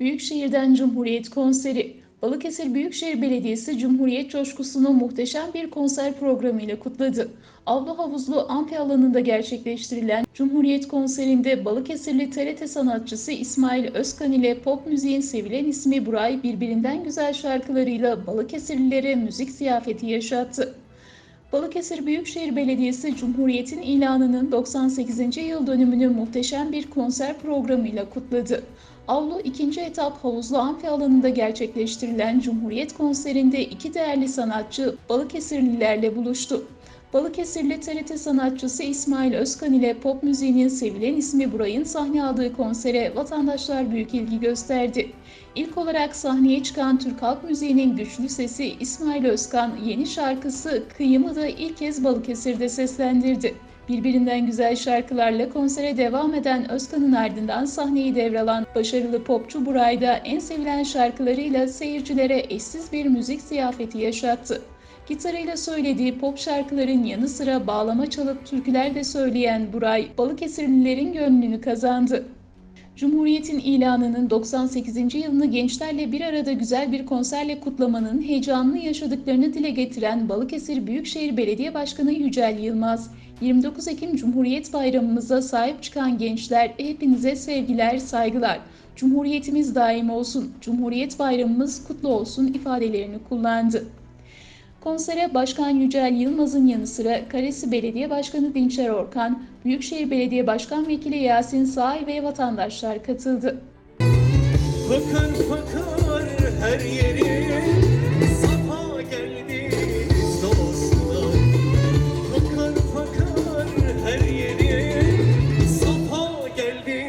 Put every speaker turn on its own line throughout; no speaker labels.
Büyükşehir'den Cumhuriyet konseri. Balıkesir Büyükşehir Belediyesi Cumhuriyet coşkusunu muhteşem bir konser programıyla kutladı. Avlu Havuzlu Amfi alanında gerçekleştirilen Cumhuriyet konserinde Balıkesirli TRT sanatçısı İsmail Özkan ile pop müziğin sevilen ismi Buray birbirinden güzel şarkılarıyla Balıkesirlilere müzik ziyafeti yaşattı. Balıkesir Büyükşehir Belediyesi Cumhuriyet'in ilanının 98. yıl dönümünü muhteşem bir konser programıyla kutladı. Avlu 2. etap havuzlu amfi alanında gerçekleştirilen Cumhuriyet konserinde iki değerli sanatçı Balıkesirlilerle buluştu. Balıkesirli TRT sanatçısı İsmail Özkan ile pop müziğinin sevilen ismi Buray'ın sahne aldığı konsere vatandaşlar büyük ilgi gösterdi. İlk olarak sahneye çıkan Türk halk müziğinin güçlü sesi İsmail Özkan yeni şarkısı Kıyım'ı da ilk kez Balıkesir'de seslendirdi. Birbirinden güzel şarkılarla konsere devam eden Özkan'ın ardından sahneyi devralan başarılı popçu Buray da en sevilen şarkılarıyla seyircilere eşsiz bir müzik ziyafeti yaşattı. Gitarıyla söylediği pop şarkıların yanı sıra bağlama çalıp türküler de söyleyen Buray, Balıkesirlilerin gönlünü kazandı. Cumhuriyet'in ilanının 98. yılını gençlerle bir arada güzel bir konserle kutlamanın heyecanını yaşadıklarını dile getiren Balıkesir Büyükşehir Belediye Başkanı Yücel Yılmaz, 29 Ekim Cumhuriyet Bayramımıza sahip çıkan gençler hepinize sevgiler, saygılar. Cumhuriyetimiz daim olsun, Cumhuriyet Bayramımız kutlu olsun ifadelerini kullandı. Konsere Başkan Yücel Yılmaz'ın yanı sıra Karesi Belediye Başkanı Dinçer Orkan, Büyükşehir Belediye Başkan Vekili Yasin Sağay ve vatandaşlar katıldı.
Fakir fakir her yeri Safa geldi dostlar Fakir fakir her yeri Safa geldi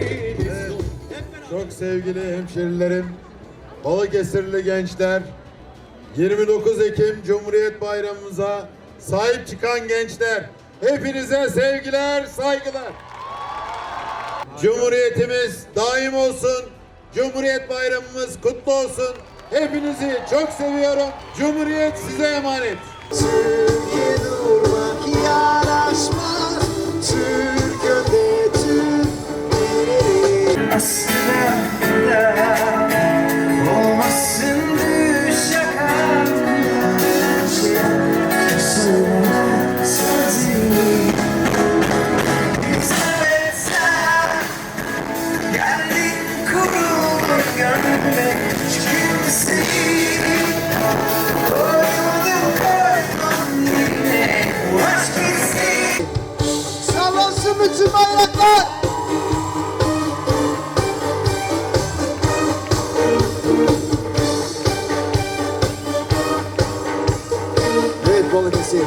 Hep beraber
Çok sevgili hemşerilerim, Balıkesirli gençler, 29 Ekim Cumhuriyet Bayramımıza sahip çıkan gençler, hepinize sevgiler, saygılar. Cumhuriyetimiz daim olsun, Cumhuriyet Bayramımız kutlu olsun. Hepinizi çok seviyorum. Cumhuriyet size emanet.
Türkiye durmak yaraşmaz Türk önde Türk bayraklar Evet Balıkesir